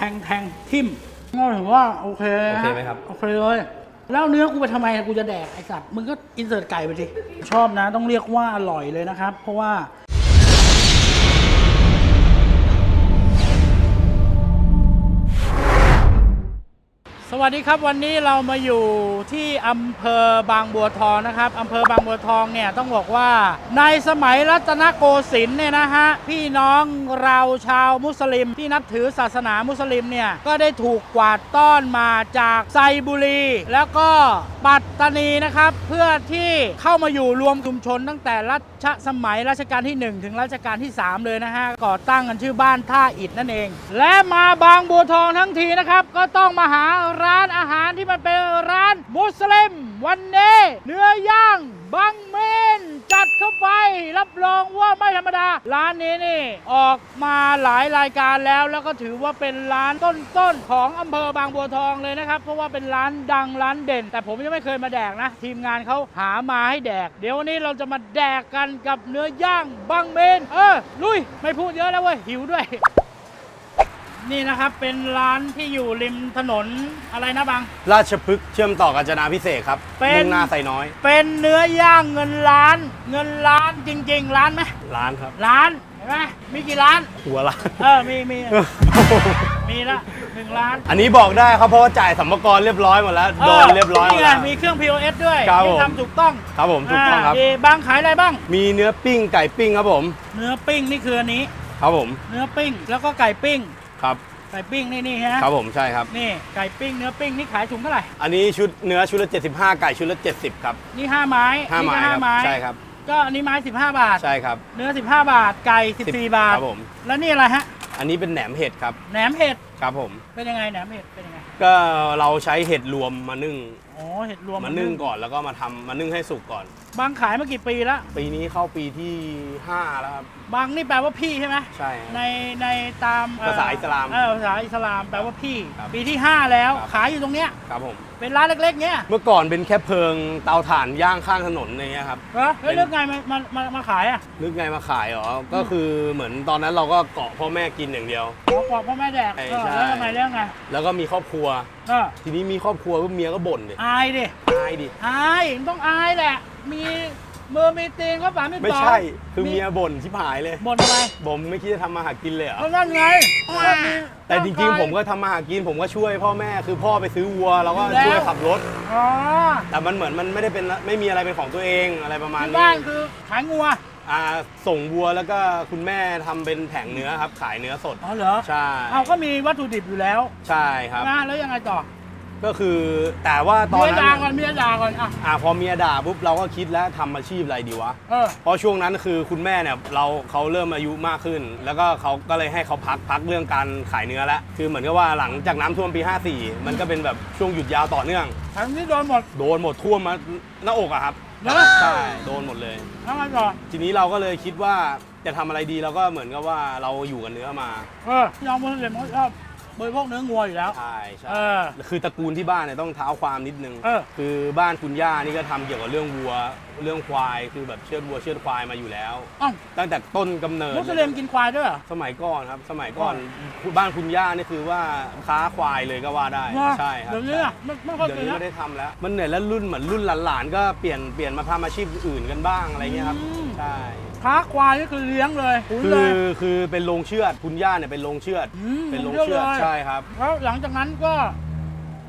ทงแทงทิ่มก็ถือว่าโอเคนะโอเคไหมครับ โอเคเลย แล้วเนื้อกูไปทำไมกูจะแดกไอสัตว์มึงก็อินเสิร์ตไก่ไปสิชอบนะต้องเรียกว่าอร่อยเลยนะครับ เพราะว่า สวัสดีครับวันนี้เรามาอยู่ที่อำเภอบางบัวทองนะครับอำเภอบางบัวทองเนี่ยต้องบอกว่า ในสมัยรัตนโกสินทร์เนี่ยนะฮะพี่น้องเราชาวมุสลิมที่นับถือศาสนามุสลิมเนี่ยก็ได้ถูกกวาดต้อนมาจากไซบุรี แล้วก็ปัตตานีนะครับเพื่อที่เข้ามาอยู่รวมชุมชนตั้งแต่รัชสมัยรัชกาลที่ 1 ถึงรัชกาลที่ 3 เลยนะฮะก่อตั้งกันชื่อบ้านท่าอิฐนั่นเอง และมาบางบัวทองทั้งทีนะครับก็ต้องมาหาร้านอาหารที่มันเป็นร้านมุสลิม วันนี้เนื้อย่างบังเมนจัดเข้าไป รับรองว่าไม่ธรรมดา ร้านนี้นี่ ออกมาหลายรายการแล้ว แล้วก็ถือว่าเป็นร้านต้นๆของอำเภอบางบัวทองเลยนะครับ เพราะว่าเป็นร้านดังร้านเด่น แต่ผมยังไม่เคยมาแดกนะ ทีมงานเขาหามาให้แดก เดี๋ยววันนี้เราจะมาแดกกันกับเนื้อย่างบังเมน เออลุยไม่พูดเยอะแล้วเว้ยหิวด้วย นี่นะครับเป็นร้านที่อยู่ริมถนนอะไรนะบัง ราชพฤกษ์เชื่อมต่อกาญจนาพิเศษกครับเป็น มุ่งหน้าไซน้อย เป็นเนื้อย่างเงินล้าน เงินล้านจริง ๆ ร้านไหมร้านครับ ร้าน เห็นไหมมีกี่ร้าน หัวร้าน เออ มีมีมีละหนึ่งล้านอันนี้บอกได้ครับเพราะว่าจ่ายสัมภาระเรียบร้อยหมดแล้วโดนเรียบร้อยหมนี่ดไงแล้ว มีเครื่อง POS ด้วยครับที่ผม ทำถูกต้องครับผมถูกต้องครับาดีบางขายอะไรบ้าง มีเนื้อปิ้งไก่ปิ้งครับผม เนื้อปิ้งนี่คืออันนี้ ครับผม เนื้อปิ้งแล้วก็ไก่ปิ้ง ครับไก่ปิ้งนี่นี่ฮะครับผมใช่ครับ นี่ไก่ปิ้งเนื้อปิ้งนี่ขายถุงเท่าไหร่อันนี้ชุดเนื้อชุดละ75 ไก่ชุดละ70ครับนี่ห้าไม้ห้านี่ไม้ก็คห้ารับไม้ใช่ครับก็อันนี้ไม้15บาท ใช่ครับ เนื้อ 15 บาท ไก่ 14 บาท ครับผม แล้วนี่อะไรฮะ อันนี้เป็นแหนมเห็ดครับ แหนมเห็ด ครับผม เป็นยังไงแหนมเห็ด เป็นยังไง ก็เราใช้เห็ดรวมมานึ่ง อ๋อ เห็ดรวมมานึ่งก่อนแล้วก็มาทำมานึ่งให้สุกก่อน บางขายมากี่ปีแล้ว ปีนี้เข้าปีที่ 5 แล้วครับ บางนี่แปลว่าพี่ใช่ไหมใช่ครับ ในในตามเภาษาอิสลามเออภาษาอิสลามแปลว่าพี่ ครับปีที่ 5 แล้วครับ ขายอยู่ตรงเนี้ย ครับผม เป็นร้านเล็กๆเนี้ยเมื่อก่อนเป็นแค่เพิงเตาถ่านย่างข้างถนนอะไรเงี้ยครับ เหรอแล้วเลือกไงมามามามาขายอะนึกไงมาขายเหรอ ก็คือเหมือนตอนนั้นเราก็เกาะพ่อแม่กินอย่างเดียว ขอกรอบพ่อแม่แดกใช่เออใช่ แล้วทำไมเรื่องไงแล้วก็มีครอบครัว ก็ทีนี้มีครอบครัวปุ๊บเมียก็บ่นดิอายดิอายดิ อายมันต้องอายแหละ มีมือมีตีนก็ปาไม่ไม่ตองใช่ คือเมียบ่นชิบหายเลย บ่นทำไมผมไม่คิดจะทำมาหากินเลยเหรอ ก็นั่นไงก็มีแต่จริงๆ ผมก็ทำมาหากิน ผมก็ช่วยพ่อแม่ คือพ่อไปซื้อวัวเราก็แล้วช่วยขับรถ อ๋อแต่มันเหมือนมันไม่ได้เป็นไม่มีอะไรเป็นของตัวเองอะไรประมาณที่นี้บ้านคือขายงัว อ่าส่งวัวแล้วก็คุณแม่ทำเป็นแผงเนื้อครับ ขายเนื้อสด อ๋อเหรอใช่ เอาก็มีวัตถุดิบอยู่แล้วใช่ครับนะแล้วยังไงต่อ ก็คือแต่ว่าตอนเมียนั้ด่านก่อนเมียด่าก่อนอะอ่าพอเมียด่าปุ๊บเราก็คิดแล้วทำอาชีพอะไรดีวะ เออ เพราะช่วงนั้นคือคุณแม่เนี่ยเราเขาเริ่มอายุมากขึ้น แล้วก็เขาก็เลยให้เขาพักพักเรื่องการขายเนื้อแล้วคือเหมือนกับว่าหลังจากน้ำท่วมปี 54 มันก็เป็นแบบช่วงหยุดยาวต่อเนื่อง ทั้งที่โดนหมด โดนหมดท่วมมาหน้าอกอะครับเหรอ ใช่โดนหมดเลยแล้วไงต่อทีนี้เราก็เลยคิดว่าจะทำอะไรดีเราก็เหมือนกับว่าเราอยู่กับเนื้อมา เออพี่น้องมุสลิมเขาชอบ บริโภคเนื้องัวอยู่แล้ว ใช่ใช่เออคือตระกูลที่บ้านเนี่ยต้องเท้าความนิดนึง เออ คือบ้านคุณย่านี่ก็ทำเกี่ยวกับเรื่องวัว เรื่องควาย คือแบบเชือดวัวเชือดควายมาอยู่แล้ว อ้าวตั้งแต่ต้นกำเนิดมุสลิมกินควายด้วยเหรอ สมัยก่อนครับ สมัยก่อนบ้านคุณย่านี่คือว่าค้าควายเลยก็ว่าได้ ใช่ครับ เดี๋ยวนี้อะไม่ไม่ค่อยเดี๋ยวกินนี้แล้ว ไม่ได้ทำแล้ว มันเหนื่อยแล้วรุ่นเหมือนรุ่นหลานๆก็เปลี่ยนเปลี่ยนมาทำอาชีพอื่นกันบ้างอะไรเงี้ยครับ อืม ใช่ ค้าควายก็คือเลี้ยงเลยขุนคืเลอยคือเป็นโรงเชือด คุณย่าเนี่ยเป็นโรงเชือด มเป็นโรงยะเชือดลย ใช่ครับ แล้วหลังจากนั้นก็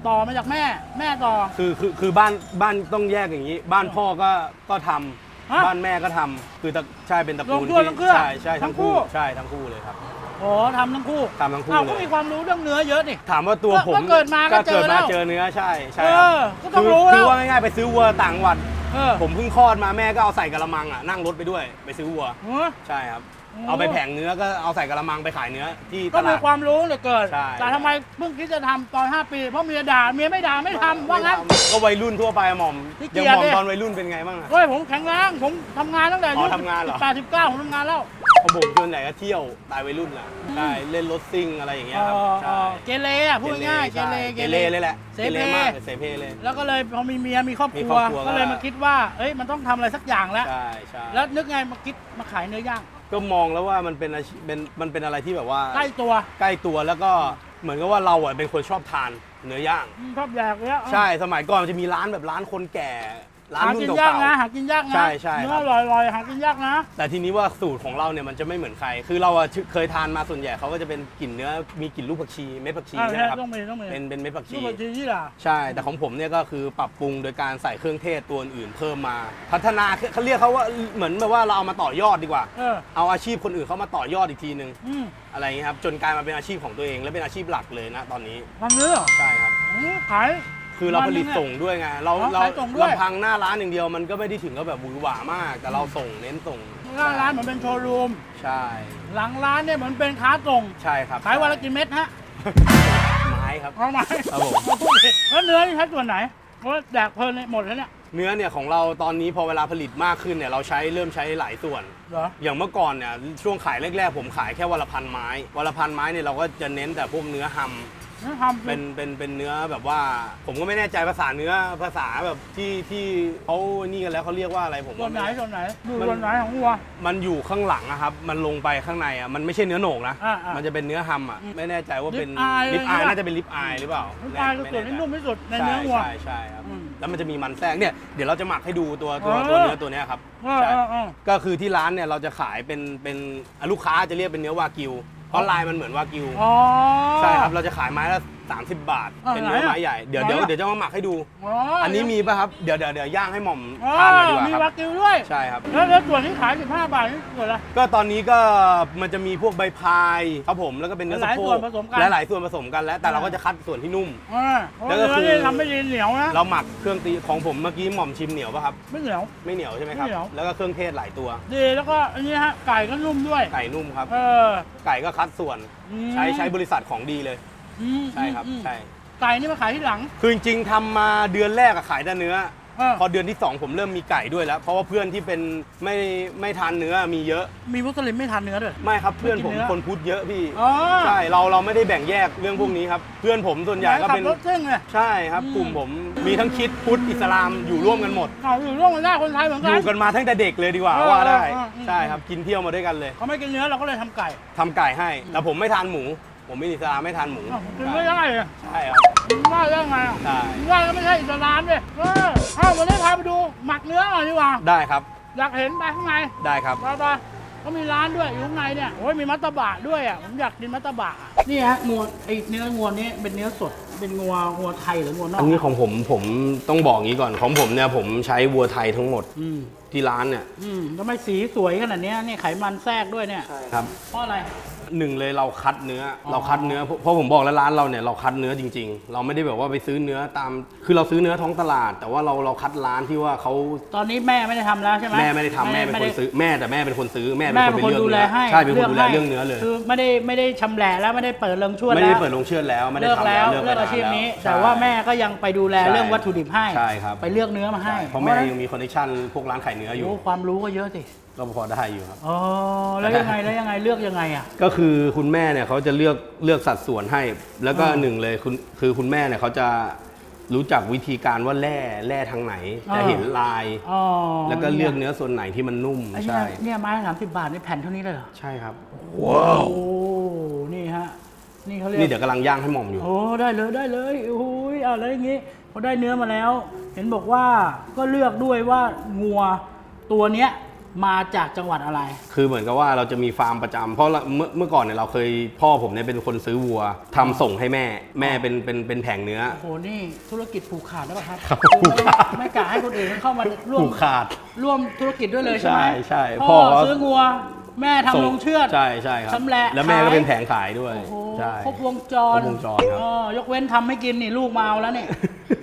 ต่อมาจากแม่ แม่ต่อ คือ คือ คือบ้าน บ้านต้องแยกอย่างนี้ บ้านพ่อก็ ก็ทำฮะบ้านแม่ก็ทำคือตระใช่ เป็นตระกูลรวมตัวทั้งเครือใช่ ใช่ ทั้งทั้งคู่ คู่ ใช่ ทั้งคู่เลยครับ โอ้ทำทั้งคู่ทำทั้งคู่อ้าวเลก็ยมีความรู้เรื่องเนื้อเยอะนี่ ถามว่าตัวก็ผมก็เกิดมาก็เจอเกิดแล้มาวเจอเนื้อ ใช่ ใช่เอครับอก็ต้องคือรู้คืแล้อว ว่าง่ายๆไปซื้อวัวต่างจังหวัด เออผมเพิ่งคลอดมาแม่ก็เอาใส่กระมังอะนั่งรถไปด้วยไปซื้อวัว เออใช่ครับโอ้ เอาไปแผงเนื้อก็เอาใส่กระมังไปขายเนื้อที่ตก็มีลาด ความรู้เหลยเกิดใช่ แต่ทำไมเพิ่งคิดจะทำตอน 5 ปี เพราะเมียด่าเมียไม่ด่าไม่ทำว่างั้นไม่ทำก็วัยรุ่นทั่วไปอะหม่อมขี้เกียังยจหม่อมดิ ตอนวัยรุ่นเป็นไงบ้างอะ เฮ้ยผมแข็งแรงผมทำงานตั้งแต่อาอ๋ยุอทำงานเหรอ แปดสิบเก้าผมทำงานแล้วเพราะผมส่วนใหญ่ก็เที่ยวตายวัยรุ่นแหละใช่เล่นรถซิ่งอะไรอย่างเงี้ยครับเออใช่เกเรอะพูดง่ายๆเกเรใช่เกเรเลยแหละเสเกเรเพมากเลยเสเพเลย แล้วก็เลยพอมีเมียมีครอบคมีรัวครอบครัวก็ ก็เลยมาคิดว่าเอ้ยมันต้องทำอะไรสักอย่างแล้ว ใช่ใช่แล้วนึกไงมาคิดมาขายเนื้อย่าง ก็มองแล้วว่ามันเป็นอาชีพเป็นมันเป็นอะไรที่แบบว่าใกล้ตัวใกล้ตัวแล้วก็เหมือนกับว่าเราอะเป็นคนชอบทานเนื้อย่าง ชอบแดกเลยอะใช่สมัยก่อนมันจะมีร้านแบบร้านคนแก่ ร้านหารุ่กินนยากเก่านะหากินยากนะใช่ใช่เนื้ครัอบร่อยๆหากินยากนะๆแต่ทีนี้ว่าสูตรของเราเนี่ยมันจะไม่เหมือนใคร คือเราอะเคยทานมาส่วนใหญ่เขาก็จะเป็นกลิ่นเนื้อมีกลิ่นลูกผักชีเม็ดผักชีอ่าใช่ไหมครับต้องมีต้องมี เป็นเป็นเม็ดผักลูชีกผักชีที่ล่ะใช่ แต่ของผมเนี่ยก็คือปรับปรุงโดยการใส่เครื่องเทศตัวอื่นเพิ่มมา พัฒนาเขาเรียกเขาว่าเหมือนแบบว่าเราเอามาต่อยอดดีกว่า เออ เอาอาชีพคนอื่นเขามาต่อยอดอีกทีนึงอืมอะไรอย่างเงี้ยครับจนกลายมาเป็นอาชีพของตัวเอง และเป็นอาชีพหลักเลยนะตอนนี้ทำเนื้อใช่ครับ อืมขาย คือเราวันผหนึ่ลิตงอะส่งด้วยไง เราอ๋อเราขายส่งด้วย ลำพังหน้าร้านอย่างเดียวมันก็ไม่ได้ถึงกับแบบหวือหวามาก แต่เราส่งเน้นส่งหน้าร้านเหมือนเป็นโชว์รูม ใช่ หลังร้านเนี่ยเหมือนเป็นค้าส่งใช่ครับขายวันละกี่เม็ดฮะไม้ครับ เอาไหมครับผม เอาพูดดิแล้วเนื้อนี่ใช้ส่วนไหนเพราะว่าแดกเพลินเลยหมดแล้วเนี่ยเนื้อเนี่ยของเราตอนนี้พอเวลาผลิตมากขึ้นเนี่ยเราใช้เริ่มใช้หลายส่วน เหรอ อย่างเมื่อก่อนเนี่ยช่วงขายแรกๆ ผมขายแค่วันละพันไม้วันละพันไม้เนี่ยเราก็จะเน้นแต่พวกเนื้อฮั มนี่ทำเป็นเป็นเป็นเนื้อแบบว่า ผมก็ไม่แน่ใจภาษาเนื้อภาษาแบบที่ที่เขานี่กันแล้วเขาเรียกว่าอะไรผมส่วก็นไหนไม่ส่วนไหนดูมันส่วนไหนของวัว มันอยู่ข้างหลังอะครับ มันลงไปข้างในอะมันไม่ใช่เนื้อโหนกนะอ่าอ่ามัมันจะเป็นเนื้อฮัมอะอืมไม่แน่ใจว่าเป็นลิปอายลิปอายอะไรอย่างเงี้ย น่าจะเป็นลิปอายหรือเปล่าน้ำตาลคือส่วนที่นุ่มที่สุดในเนื้อวัว ใช่ใช่ใช่ครับอืมแล้วมันจะมีมันแทรกเนี่ยเดี๋ยวเราจะหมักให้ดูตัวตัวเออตัวเนื้อตัวเนี้ยครับเออใช่ เออเออ ก็คือที่ร้านเนี่ยเราจะขายเป็นเป็นอะลูกค้าจะเรียกเป็นเนื้อวากิว เพราะลายมันเหมือนวากิว อ๋อ ใช่ครับ เราจะขายไม้ละ 30 บาท อะเป็นเนื้อไหนอะไม้ใหญ่ เดี๋ยวไหนเดี๋ยวอะ เดี๋ยวจะมาหมักให้ดูอ๋ออัอันนี้มีป่ะครับ เดี๋ยวเดี๋ยวเดี๋ยวย่างให้หม่อมอ๋อทานหน่อยดีกว่ามีครัวาบกิวด้วย ใช่ครับ แล้วแล้วส่วนที่ขาย 15 บาทนี่ส่วนอะไรก็ตอนนี้ก็มันจะมีพวกใบพายครับผม แล้วก็เป็นเนื้อหสะลายโพส่วกนผสมกันหลายๆส่วนผสมกันแล้ว แต่เราก็จะคัดส่วนที่นุ่มอ่าเพราะแล้วก็เนื้อคือ นี่ทำไม่ดีเหนียวนะ เราหมักเครื่องตีของผมเมื่อกี้หม่อมชิมเหนียวป่ะครับ ไม่เหนียว ไม่เหนียวใช่ไหมครับ ไม่เหนียว แล้วก็เครื่องเทศหลายตัว ดีแล้วก็อันนี้ฮะไก่ก็นุ่มด้วย ไก่นุ่มครับ เออไก่ก็คัดส่วน อืม ใช้ใช้บริษัทของดีเลย อืมใช่ครับอืมใช่ไก่นี่มาขายที่หลัง คือจริงๆทำมาเดือนแรกอะขายแต่เนื้อเออพอเดือนที่2ผมเริ่มมีไก่ด้วยแล้ว เพราะว่าเพื่อนที่เป็นไม่ไม่ทานเนื้อมีเยอะ มีมุสลิมไม่ทานเนื้อด้วย ไม่ครับเพื่อนผมไม่กินเนื้อคนพุทธเยอะพี่อ๋อ ใช่เราเราไม่ได้แบ่งแยกเรื่องพวกนี้ครับ เพื่อนผมส่วนใหญ่ก็ขัเป็น รถเส้นเลย ใช่ครับอืม กลุ่มผมมีทั้งคริดพุทธอิสลามอยู่ร่วมกันหมดเอาอยู่ร่วมกันได้คนไทยเหมือนอกัน ยู่กันมาตั้งแต่เด็กเลยดีกว่าเออว่าได้เออเออเออ ใช่ครับกินเที่ยวมาด้วยกันเลยเขาไม่กินเนื้อเราก็เลยทำไก่ ทำไก่ให้แต่ผมไม่ทานหมู ผมเป็นอิสลามไม่ทานหมูอ้าวกินไม่ได้เลยใช่ครับกินได้ได้ไงอะใช่กินได้ก็ไม่ใช่อิสลามเลยเออเอาวันนี้พาไปดูหมักเนื้อหน่อยดีกว่า ได้ครับอยากเห็นไปข้างในได้ครับ ไปไปเขามีร้านด้วยอยู่ข้างในเนี่ยโอ้ยมีมัตตบะด้วยอะผมอยากกินมัตตบะนี่ฮะงัวไอเนื้องัวนี้เป็นเนื้อสด เป็นงัวงัวไทยหรืองัวนอกอันนี้ของผมผมต้องบอกงี้ก่อนของผมเนี่ยผมใช้วัวไทยทั้งหมด อืม ที่ร้านเนี่ยอืมทำไมสีสวยขนาดเนี้ยนี่ไขมันแทรกด้วยเนี่ยครับ เพราะอะไร หนึ่งเลยเราคัดเนื้อออเราคัดเนื้อเพราะเพราะผมบอกแล้วร้านเราเนี่ยเราคัดเนื้อจริง ๆ เราไม่ได้แบบว่าไปซื้อเนื้อตาม คือเราซื้อเนื้อท้องตลาด แต่ว่าเราเราคัดร้านที่ว่าเขาตอนนี้แม่ไม่ได้ทำแล้วใช่ไหมแม่ไม่ได้ทำแม่เป็นคนไได้ซื้อแม่แต่แม่เป็นคนซื้อแม่แม่เป็นเป็นคคนนไปเลือกดูแลเนื้อให้ใช่เป็นคนดูแลให้เรื่องเนื้อเลย คือไม่ได้ไม่ได้ชำแหละแล้วไม่ได้เปิดเริงชวดไม่แล้ได้วเปิดลงเชื่อแล้วไม่ได้เลิกทำแล้วเลิกเลิกไปอาชีพนี้ใช่แต่ว่าแม่ก็ยังไปดูแลใช่เรื่องวัตถุดิบให้ ใช่ครับ ไปเลือกเนื้อมาให้ เพราะแม่ยังมีคอนเนคชั่นพวกร้านขายเนื้ออยู่ โอ้ความรู้ก็เยอะสิก็พอได้อยู่ครับ อ๋อแล้วยังไงแล้วยังไงเลือกยังไงอะ ก็คือคุณแม่เนี่ยเขาจะเลือกเลือกสัดส่วนให้ แล้วก็อ่าหนึ่งเลยคุณคือคุณแม่เนี่ยเขาจะรู้จักวิธีการว่าแร่แร่ทางไหน จะอ่าเห็นลาย อ๋อแล้วก็เลือกเนื้อส่วนไหนที่มันนุ่มไอ้ใช่เนี่ยเนี่ยไม้สามสิบบาทนี่แผ่นเท่านี้เลยเหรอ ใช่ครับโอ้นี่ฮะ นี่เขาเรียก นี่เดี๋ยวกำลังย่างให้หม่อมอยู่ โอ้ได้เลยได้เลยโอ้ยอะแล้วอย่างงี้พอได้เนื้อมาแล้ว เห็นบอกว่าก็เลือกด้วยว่างัว ตัวเนี้ยมาจากจังหวัดอะไร คือเหมือนกับว่าเราจะมีฟาร์มประจำเพราะเราเมื่อเมื่อก่อนเนี่ยเราเคยพ่อผมเนี่ยเป็นคนซื้อวัวทำส่งให้แม่แม่เป็นเป็นเป็นแผงเนื้อ โอ้โห นี่ธุรกิจผูกขาดแล้วป่ะครับครับคือผูกขาด ไม่กะให้คนอื่นเข้ามาร่วมผูกขาด ร่วมธุรกิจด้วยเลยใช่ไหมใช่ใช่พ่อพ่อเขาซื้องัว แม่ทำลงเชือด ใช่ใช่ครับชำแหละแล้วแม่ก็ขาย เป็นแผงขายด้วยโอ้โหใช่ ครบวงจรครบวงจรครับ เออยกเว้นทำให้กินนี่ลูกมาเอาแล้วนี่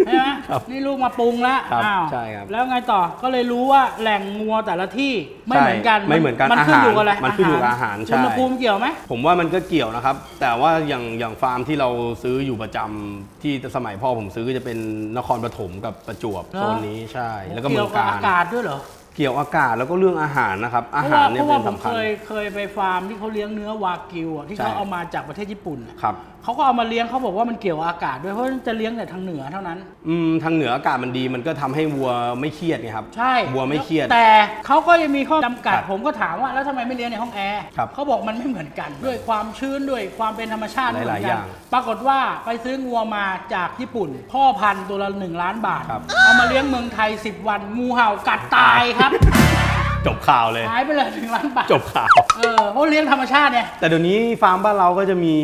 ใช่ไหมครับนี่ลูกมาปรุงแล้วครับอ้าวใช่ครับ แล้วไงต่อก็เลยรู้ว่าแหล่งงัวแต่ละที่ไม่เหมือนกันใช่ไม่เหมือนกันมันขึ้นอยู่กับอะไรอาหารมันขึ้นอยู่กับอาหารใช่ อุณหภูมิเกี่ยวไหม ผมว่ามันก็เกี่ยวนะครับ แต่ว่าอย่างอย่างฟาร์มที่เราซื้ออยู่ประจำที่สมัยพ่อผมซื้อก็จะเป็นนครปฐมกับประจวบเหรอ โซนนี้ใช่ แล้วก็เมืเกี่ยอวงกับกาอารกาศด้วยเหรอเกี่ยวอากาศแล้วก็เรื่องอาหารนะครับ อาเพราะหาว่ารเนี่เพยราะเป็ว่านผมสำคัญเคยเคยไปฟาร์มที่เขาเลี้ยงเนื้อวากิวอะที่ใช่ เขาเอามาจากประเทศญี่ปุ่นอะ ครับ เขาก็เอามาเลี้ยงเขาบอกว่ามันเกี่ยวกับอากาศด้วยเพราะจะเลี้ยงแต่ทางเหนือเท่านั้น อืมทางเหนืออากาศมันดีมันก็ทำให้วัวไม่เครียดไงครับใช่วัวไม่เครียด แต่เขาก็ยังมีข้อจำกัด ครับผมก็ถามว่าแล้วทำไมไม่เลี้ยงในห้องแอร์ครับเขาบอกมันไม่เหมือนกัน ด้วยความชื้นด้วยความเป็นธรรมชาติไม่เหมือนหลายๆกัอย่างปรากฏว่าไปซื้องัวมาจากญี่ปุ่น พ่อพันธุ์ตัวละหนึ่งล้านบาท ครับ เอามาเลี้ยงเมืองไทย 10 วันงูเห่ากัดตายครับ จบข่าวเลย หายไปเลยหนึ่งล้านบาทจบข่าว เออเพราะเลี้ยงธรรมชาติเนี่ยแต่เดี๋ยวนี้ฟาร์มบ้านเราก็จะมี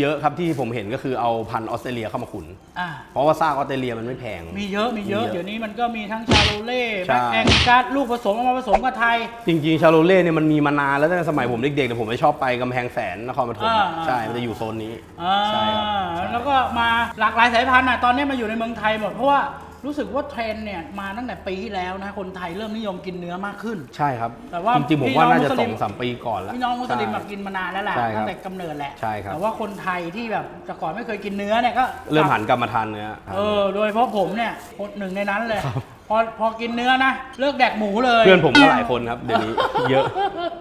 เยอะครับที่ผมเห็นก็คือเอาพันธุ์ออสเตรเลียเข้ามาขุน อ่า เพราะว่าซากออสเตรเลียมันไม่แพง มีเยอะมีเยอะมีเยอะเดี๋ยวนี้มันก็มีทั้งชาโลเล่ใช่ แบ็คแองกัสลูกผสมเอามาผสมกับไทย จริงๆ ชาโลเล่เนี่ยมันมีมานานแล้วตั้งแต่สมัยผมเด็กๆแต่ผมไม่ชอบไปกำแพงแสนนครปฐมอ่าใช่มันจะอยู่โซนนี้ อ่าใช่ครับใช่แล้วก็มาหลากหลายสายพันธุ์อะตอนนี้มาอยู่ในเมืองไทยหมดเพราะว่า รู้สึกว่าเทรนด์เนี่ยมาตั้งแต่ปีที่แล้วนะคนไทยเริ่มนิยมกินเนื้อมากขึ้น ใช่ครับแต่ว่าจริงๆผมพี่ว่าน้องน่าจะมุสสลิอมงสามปีก่อนแล้วพี่น้องมุสลิมใช่มากินมานานแล้วแหละใช่ครับตั้งแต่กำเนิดแหละใช่ครับ แต่ว่าคนไทยที่แบบแต่ก่อนไม่เคยกินเนื้อเนี่ยก็เริ่มหันกลับมาทานเนื้อเออโดยเฉพาะผมเนี่ยคนหนึ่งในนั้นเลยพอพอกินเนื้อนะเลิกแดกหมูเลย เพื่อนผมก็หลายคนครับเดี๋ยวนี้เยอะ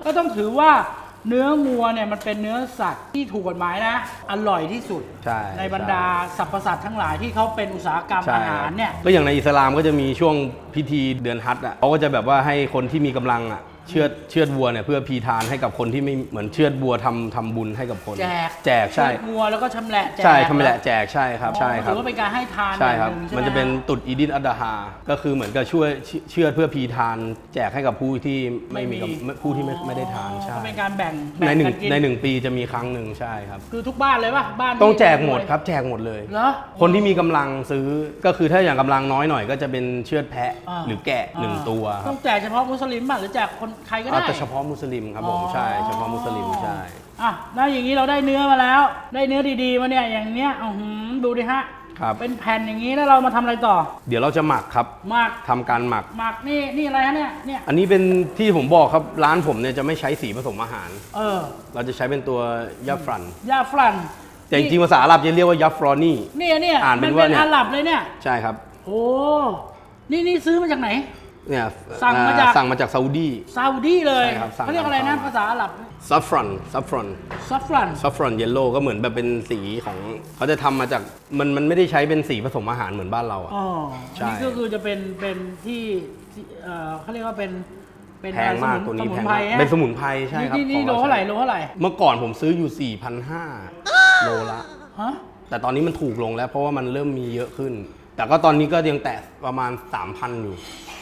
ก็ต้องถือว่า เนื้องัวเนี่ยมันเป็นเนื้อสัตว์ที่ถูกกฎหมายนะ อร่อยที่สุดใช่บรรดาสรรพสัตว์ทั้งหลายที่เขาเป็นอุตสาหกรรมใช่อาหารเนี่ย ก็อย่างในอิสลามก็จะมีช่วงพิธีเดือนฮัจญ์อะเขาก็จะแบบว่าให้คนที่มีกำลังอะ เชือดเชือดวัวเนี่ยเพื่อพีทานให้กับคนที่ไม่เหมือนเชือดวัวทำทำบุญให้กับคน แจกแจกใช่เชือดงัวแล้วก็ชำแหละแจกใช่ทำแหละแจกใช่ครับอ๋อใช่ครับถือว่าเป็นการให้ทานใช่ครับ อย่างหงใช่ไหมันจะเป็นตุดอีดินอัดดาฮา ก็คือเหมือนกับช่วยเชเชื่อดเพื่อพีทาน แจกให้กับผู้ที่ไม่มีกับผู้ที่ไม่ไม่ได้ทานใช่ก็เป็นการแบ่งในหนึ่งแบ่กักิในหนึ่งปีจะมีครั้งหนึ่งใช่ครับ คือทุกบ้านเลยป่ะบ้านที่ต้องแจกหมดครับ แจกหมดเลย เหรอ คนที่มีกำลังซื้อก็คือถ้าอย่างกำลังน้อยหน่อย ก็จะเป็นเชือดแพะาหรือแกะหนึ่งตัวคต้รัอบ งแจกเฉพาะมุสลิมป่ะหรือแจกคนใครก็เอาได้ แต่เฉพาะมุสลิมครับผมอ๋อใช่เฉพาะมุสลิมใช่อะแล้วอย่างนี้เราได้เนื้อมาแล้ว ได้เนื้อดีๆมาเนี่ยอย่างเนี้ยอื้อหือดูดิฮะครับ เป็นแผ่นอย่างนี้แล้วเรามาทำอะไรต่อเดี๋ยวเราจะหมักครับหมักทำการหมัก หมักนี่นี่อะไรฮะเนี่ยเนี่ยอันนี้เป็นที่ผมบอกครับร้านผมเนี่ยจะไม่ใช้สีผสมอาหาร เออเราจะใช้เป็นตัวยัฟฟรัน ยาฝรั่งแต่จริงๆภาษาอาหรับจะเรียกว่ายัฟฟรอนี่ เนี่ยเนี่ยอ่านเป็นมัว่าเนี่ย อาหรับเลยเนี่ย ใช่ครับ โอ้ นี่นี่ซื้อมาจากไหน เนี่ยสั่งมาอ่จาก สั่งมาจากซาอุดี ซาอุดีเลยใช่ครับสั่งเขาเรียกอะไรนะเข้ามาภาษาอาหรับซัฟฟรอนซัฟฟรอนซัฟฟรัน ซัฟฟรอนเยลโล่ก็เหมือนแบบเป็นสีของเขาจะทำมาจากมันมันไม่ได้ใช้เป็นสีผสมอาหารเหมือนบ้านเราอะ อ๋อใช่อันนี่ก็คือจะเป็นเป็นที่ที่เอ่อเขาเรียกว่าเป็นเป็นแพงมากสตัวสนี้มุแพนงไพรมากฮะเป็นสมุนไพรใช่ครับนี่นี่ของโลเราเท่าไหร่ใช้ โลเท่าไหร่เมื่อก่อนผมซื้ออยู่ 4,500 โลละ ฮะแต่ตอนนี้มันถูกลงแล้วเพราะว่ามันเริ่มมีเยอะขึ้น แต่ก็ตอนนี้ก็ยังแตะประมาณ 3,000 อยู่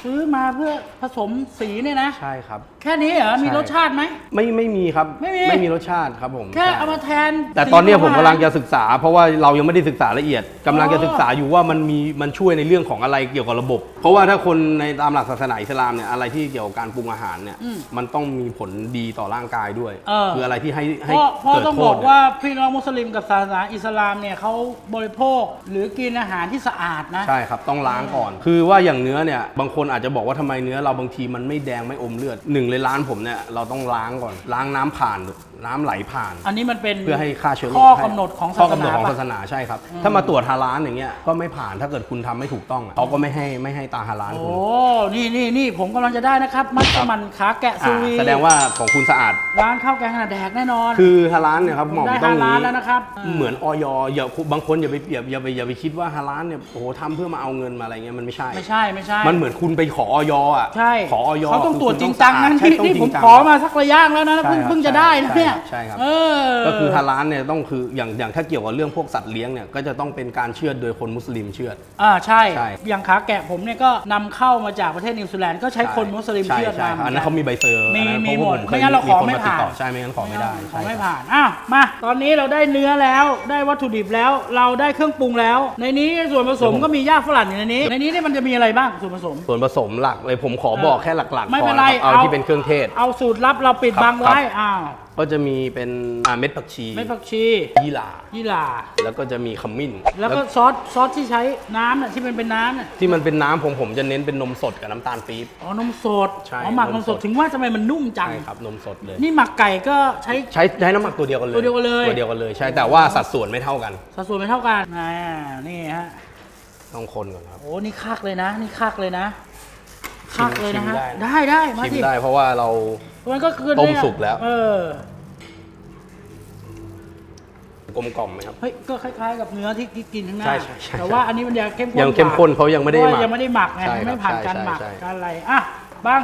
ซื้อมาเพื่อผสมสีเนี่ยนะ ใช่ครับ แค่นี้เหรอ มีใช่รสชาติไหม ไม่ไม่มีครับไม่มีไม่มีรสชาติครับผมแค่ใช่เอามาแทนแต่ตอนเนี้ยสีผมขกำลังจะศึกษา เพราะว่าเรายังไม่ได้ศึกษาละเอียดกำลังจะอ๋อศึกษาอยู่ว่ามันมีมันช่วยในเรื่องของอะไรเกี่ยวกับระบบ เพราะว่าถ้าคนในตามหลักศาสนาอิสลามเนี่ยอะไรที่เกี่ยวกับการปรุงอาหารเนี่ยอืมมันต้องมีผลดีต่อร่างกายด้วยเออ คืออะไรที่ให้เพให้ราะเพราะเกิดต้องโทบอษกเนี่ย ว่าพี่น้องมุสลิมกับศาสนาอิสลามเนี่ยเขาบริโภคหรือกินอาหารที่สะอาดนะ ใช่ครับ ต้องล้างก่อน คือว่าอย่างเนื้อเนี่ย บางคนอาจจะบอกว่าทำไมเนื้อเราบางทีมันไม่แดงไม่อมเลือดหนึ่งเลยร้านผมเนี่ยเราต้องล้างก่อนล้างน้ำผ่าน น้ำไหลผ่าน อันนี้มันเป็นเพื่อให้ฆ่าเชื้อโรคข้อให้กำหนดของข้อศาสกำหนนาดของปะ ศาสนาใช่ครับ ถ้ามาตรวจฮาลาลอย่างเงี้ยก็ไม่ผ่านถ้าเกิดคุณทำไม่ถูกต้องอะเขาก็ไม่ให้ไม่ให้ตาฮาลาลโอ้คุณนี่นี่นี่ผมกำลังจะได้นะครับ มัสมั่นขาแกะซูอ่าวีแสดงว่าของคุณสะอาด ร้านข้าวแกงขนาดแดกแน่นอน คือฮาลาลเนี่ยครับหมอมได้ต้องห้าอย่าล้านงแล้วนี้นะครับเหมือนออยอย่าบางคนอย่าไปเปรียบอย่าไปอย่าไปคิดว่าฮาลาลเนี่ยโอ้โหทำเพื่อมาเอาเงินมาอะไรเงี้ยมันไม่ใช่ ไม่ใช่ไม่ใช่มันเหมือนคุณไปขอออยอะใช่ขอออยเขาต้องตรวจคืจริงคุณจังนะสะอาดใช่ที่ต้องที่จริผมงจังขอมาสักระยะแล้วนะใช่เพิ่งครับเพิ่งจะได้นะเนี่ยใช่ครับ เออ ก็คือฮาลาลเนี่ยต้องคืออย่างอย่างถ้าเกี่ยวกับเรื่องพวกสัตว์เลี้ยงเนี่ยก็จะต้องเป็นการเชือดโดยคนมุสลิมเชือด อ่าใช่ ใช่ อย่างขาแกะผมเนี่ยก็นำเข้ามาจากประเทศนิวซีแลนด์ก็ใช้คนมุสลิมใช่เชื่อดใช่มาครับอันนั้นเขามีใบเซอร์มีอันนั้นมีเพหมราะดว่าผไม่งั้นเราขอคนไม่ติดผ่านต่อใช่ไม่งั้นขอไม่ได้ขอใช่ไม่ครับผ่านอ้าวมา ตอนนี้เราได้เนื้อแล้ว ได้วัตถุดิบแล้ว เราได้เครื่องปรุงแล้ว ในนี้ส่วนผสมก็มีย่าฝรั่งอยู่ในนี้ ในนี้เนี่ยมันจะมีอะไรบ้างส่วนผสม ส่วนผสมหลักเลยผมขอบอกแค่หลักๆไม่พอเป็นนะไรครับเอาเอาที่เป็นเครื่องเทศ เอาสูตรลับเราปิดครับบังไว้ครับอ้าว ก็จะมีเป็นอ่าเม็ดผักชีเม็ดผักชียี่หร่ายี่หร่าแล้วก็จะมีขมิ้นแล้วก็ซอสซอสที่ใช้น้ำน่ะที่มันเป็นน้ำน่ะที่มันเป็นน้ำผมผมจะเน้นเป็นนมสดกับน้ำตาลปี๊บ อ๋อนมสดใช่อ๋อหมักนนมมสสดด ถึงว่าทำไมมันนุ่มจัง ใช่ครับนมสดเลย นี่หมักไก่ก็ใช้ ใช้ใช้น้ำหมักตัวเดียวกันเลยตัวเดียวกันเลย ตัวเดียวกันเลยใช่แต่ว่าสัดส่วนไม่เท่ากันสัดส่วนไม่เท่ากันอ่านี่ฮะต้องคนก่อนครับโอ้นี่คักเลยนะ นี่คักเลยนะ คักเลยนะฮะชิมได้ได้ได้มาชิมสิได้เพราะว่าเรา มันก็คือต้มเนี่ยสุกแล้ว เออกลมกล่อมไหมครับ เฮ้ยก็คล้ายๆกับเนื้อที่กินข้างหน้า ใช่ใช่ใช่แต่ว่าอันนี้มันยังเข้มข้นยังเข้มข้นเขายังไม่ได้พระหมักยังไม่ได้หมักไงใช่ครับไม่ผ่านการใช่หมักใช่ การอะไรอะบาง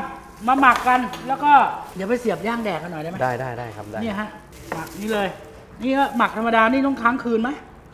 มาหมักกันแล้วก็เดี๋ยวไปเสียบย่างแดกกันหน่อยได้ไหมได้ได้ได้ครับได้เนี่ยฮะหมักนี่เลยนี่ก็หมักธรรมดานี่ต้องค้างคืนไหม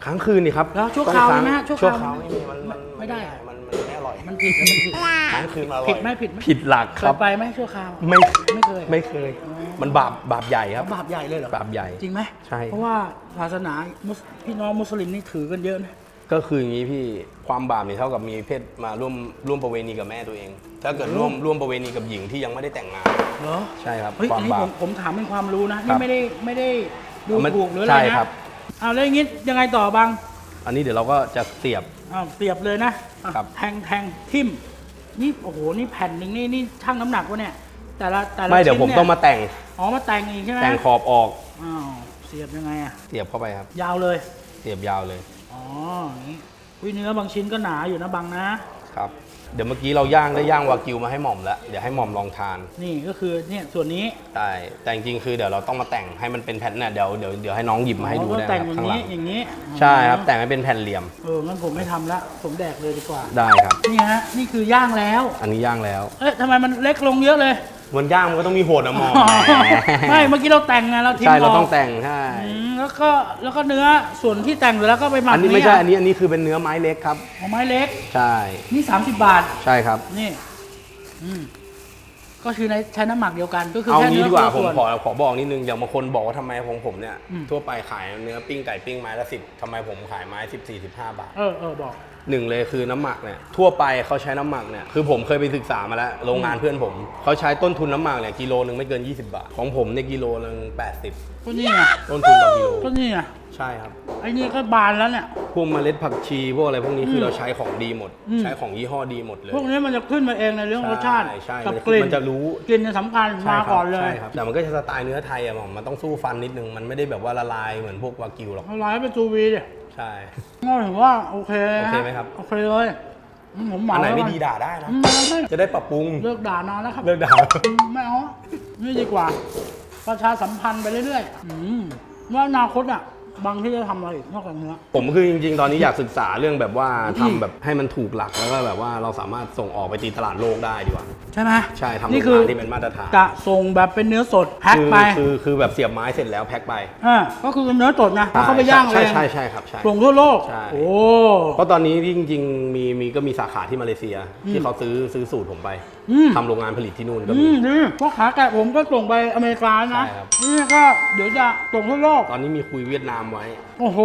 ค้างคืนนี่ครับแล้วชั่วคราวต้องไหมงฮะชั่วชั่วคคราราววไม่มีมันมันไม่ได้อะ มันมันไม่อร่อยมันผิดมันผิดค้างคืนมาอร่อยผิดไหมผิดไหมผิดหลักเคครัยบ ไปไหมชั่วคราวไม่ ไม่เคยไม่เคยอ๋อมันบาปบาปใหญ่ครับ บาปใหญ่เลยเหรอบาปใหญ่จริงไหมใช่ เพราะว่าศาสนามุสพี่น้องมุสลิมนี่ถือกันเยอะนะ ก็คืออย่างนี้พี่ความบาปนี่เท่ากับมีเพศมาร่วมร่วมประเวณีกับแม่ตัวเอง ถ้าเกิดร่วมร่วมประเวณีกับหญิงที่ยังไม่ได้แต่งงาน เหรอใช่ครับเฮ้ยคอัวานมนี้บาผปมผมถามเป็นความรู้นะ ครันี่บไม่ได้ไม่ได้ดูมันถูกหรืออะไรใช่นะ ครับ เอาแล้วอย่างงี้ยังไงต่อบาง อันนี้เดี๋ยวเราก็จะเสียบ อ้าวเสียบเลยนะอะครับ แทงแทงทิ่มนี่โอ้โหนี่แผ่นหนึ่งนี่นี่ช่างน้ำหนักวะเนี่ย แต่ละแต่ละไม่เดี๋ยวชิ้นผมนี่ต้องมาแต่งอ๋อมาแต่งอีกใช่ไหมแต่งขอบออกอ้าวเสียบยังไงอะเสียบเข้าไปครับ ยาวเลย เสียบยาวเลยอ๋ออย่างนี้อุ้ยเนื้อบางชิ้นก็หนาอยู่นะบางนะครับ เดี๋ยวเมื่อกี้เราย่างได้ย่างวากิวมาให้หม่อมแล้ว เดี๋ยวให้หม่อมลองทาน นี่ก็คือเนี่ยส่วนนี้ได้แต่จริงๆคือเดี๋ยวเราต้องมาแต่งให้มันเป็นแผ่นเนี่ยเดี๋ยวเดี๋ยวเดี๋ยวให้น้องหยิบมาให้ดูอ๋อได้แต่งครับอย่างข้างหลันี้งอย่างนี้ใช่ครับแต่งให้เป็นแผ่นเหลี่ยมเอองั้นผมไม่ทำละผมแดกเลยดีกว่า ได้ครับ นี่ฮะนี่คือย่างแล้ว อันนี้ย่างแล้วเอ๊ะทำไมมันเล็กลงเยอะเลยมันย่างมันก็ต้องมีโหดอะหมอมไม่เมื่อกี้เราแต่งไงเราทิ้งใช่เรากต้องแต่งใช่ อืม แล้วก็แล้วก็เนื้อส่วนที่แต่งเสร็จแล้วก็ไปหมักอันนี้ไม่ใช่เยอันนี้อันนี้คือเป็นเนื้อไม้เล็กครับเอาไม้เล็ก ใช่ นี่ 30 บาท ใช่ครับ นี่อืมก็คือในใช้น้ำหมักเดียวกันก็คือเอาแค่งี้เนื้อดีกว่าคผมนละขส่อวนขอบอกนิดนึงอย่างบางคนบอกว่าทำไมของผมเนี่ยอืมทั่วไปขายเนื้อปิ้งไก่ปิ้งไม้ละสิบทำไมผมขายไม้สิบสี่สิบห้าบาท เออเออบอก หนึ่งเลยคือน้ำหมักเนี่ยทั่วไปเขาใช้น้ำหมักเนี่ยคือผมเคยไปศึกษามาแล้วโรงงานเพื่อนผมเขาใช้ต้นทุนน้ำหมักเนี่ยกิโลหนึ่งไม่เกิน 20 บาท ของผมเนี่ยกิโลหนึ่ง80 ก็นี่ไงต้นทุนต่อกิโล ก็นี่ไง ใช่ครับ ไอ้นี่ก็บานแล้วเนี่ย พวกเมล็ดผักชีพวกอะไรพวกนี้คือเราใช้ของดีหมดอืมใช้ของยี่ห้อดีหมดเลย พวกนี้มันจะขึ้นมาเองในเรื่องรสชาติใช่ใช่กับมันกลิ่นมันจะรู้กลิ่นเนี่ยสำคัญใช่มาครับก่อนเลยใช่ครับแต่มันก็จะสไตล์เนื้อไทยอะหมอมมันต้องสู้ฟันนิดนึงมันไม่ได้แบบว่าละลายเหมือนพวกวากิวหรอกเอาไลน์เป็นจูวีดิใช่ก็ถือว่าโอเคโอเคไหมครับโอเคเลยอืมผมเหมาอันไหนไม่แล้วกัดีด่าได้นะอืมไม่จะได้ปรับปรุงเลิกด่านานแล้วครับเลิกด่าอืมไม่เอานี่ดีกว่า ประชาสัมพันธ์ไปเรื่อยๆอืมว่าอนาคตอะ บางที่จะทำอะไรอีกนอกจากเนื้อ ผมคือจริงๆ ตอนนี้อยากศึกษาเรื่องแบบว่าอืทำมแบบให้มันถูกหลักแล้วก็แบบว่าเราสามารถส่งออกไปตีตลาดโลกได้ดีกว่า ใช่ไหมใช่ทำโรนี่งคืองานที่เป็นมาตรฐานกะส่งแบบเป็นเนื้อสดแพ็คคือไปคือคือแบบเสียบไม้เสร็จแล้วแพ็คไปอ่าก็คือเนื้อสดนะแล้วเขาไปย่างใช่เองใช่ใช่ครับใช่ ส่งทั่วโลก ใช่ โอ้ เพราะตอนนี้ที่จริงๆมีมีก็มีสาขาที่มาเลเซียอืมที่เขาซื้อซื้อสูตรผมไป อืม ทำโรงงานผลิตที่นู่นก็อืมี มดีเพราะขาแกะผมก็ส่งไปอเมริกานะ ใช่ครับ นี่ก็เดี๋ยวจะส่งทั่วโลก ตอนนี้มีคุยเวียดนามไว้ โอ้โห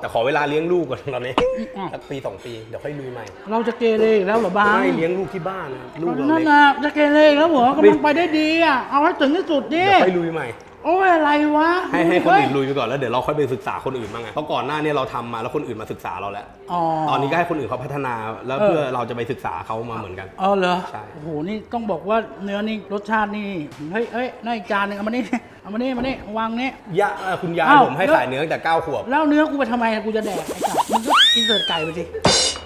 แต่ขอเวลาเลี้ยงลูกก่อนตอนนี้อะ สักปีสองปี เดี๋ยวค่อยลุยใหม่เราจะเกเรอีกแล้วเหรอบางไม่เลี้ยงลูกที่บ้านนะลูกเรานั่นเล็ก นะจะเกเรอีกแล้วเหรอกำลังไปได้ดีอะ เอาให้ถึงที่สุดดิ เดี๋ยวค่อยลุยใหม่ โอ้ยอะไรวะให้ให้คนเฮ้ยอื่นลุยไปก่อนแล้วเดี๋ยวเราค่อยไปศึกษาคนอื่นบ้างไงเพราะก่อนหน้านี้เราทำมาแล้วคนอื่นมาศึกษาเราแล้วอ๋อตอนนี้ก็ให้คนอื่นเขาพัฒนาแล้วเออเพื่อเราจะไปศึกษาเขามาเหมือนกัน เออเหรอใช่ โอ้โหนี่ต้องบอกว่าเนื้อนี่รสชาตินี่เฮ้ยเฮ้ยน่าอีกจานหนึงเอามานี่เอามานี่มานี่วางนี่ ยะเอ่อคุณยายอ้าวผมให้แล้ว ขายเนื้อตั้งแต่9ขวบแล้วเนื้อกูไปทำไมอะกูจะแดกไอ้สัตว์มึงก็อินเสิร์ตไก่ไปสิ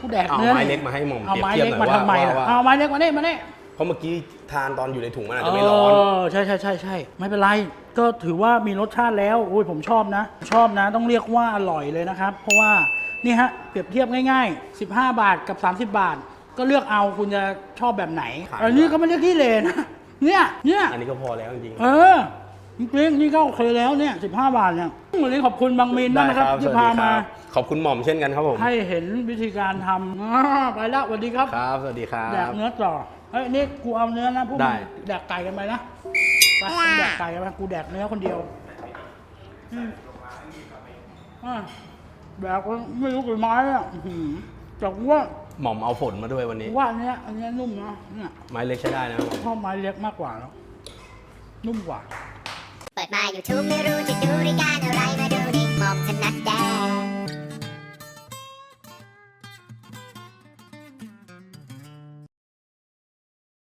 กูแดกเอาเนื้อไม้เล็กมาให้หม่อมเอาเปรียบไม้เทียบเล็กหน่อยมาว่าทำไมล่ะว่าเอาไม้เล็กมานี่มานี่ เพราะเมื่อกี้ทานตอนอยู่ในถุงมันอาจเอจะไม่ร้อนอใช่ใช่ใช่ใช่ไม่เป็นไร ก็ถือว่ามีรสชาติแล้วโอ้ยผมชอบนะ ชอบนะต้องเรียกว่าอร่อยเลยนะครับ เพราะว่านี่ฮะเปรียบเทียบง่ายๆ 15 บาทกับ 30 บาท ก็เลือกเอาคุณจะชอบแบบไหนขาย อันนี้ก็ไม่เรียกที่เลนะเนี่ยเนี่ยอันนี้ก็พอแล้วจริง เออจริงๆนี่ก็โอเคแล้วเนี่ย 15 บาทเนี่ยวันนี้ขอบคุณบางมินๆมากนะครับสที่วัสพาดีคมารับขอบคุณหม่อมเช่นกันครับผม ให้เห็นวิธีการทำอ่าไปแล้วสวัสดีครับ ครับ สวัสดีครัแดกบ เนื้อต่อเฮ้ยนี่กูเอาเนื้อนะพวกมึได้งแดกไก่กันไปนะ ไปมึงแดกไก่กันไปกูแดกเนื้อคนเดียวอืมอะแดกไม่รู้กี่ไม้อะอื้อหือแต่ว่าหม่อมเอาฝนมาด้วยวันนี้ว่าอันเนี้ยอันเนี้ยนุ่มนะเนี่ยไม้เล็กใช้ได้นะชอบไม้เล็กมากกว่าแล้วนุ่มกว่า เปิดมา YouTube ไม่รู้จะดูรายการอะไรเว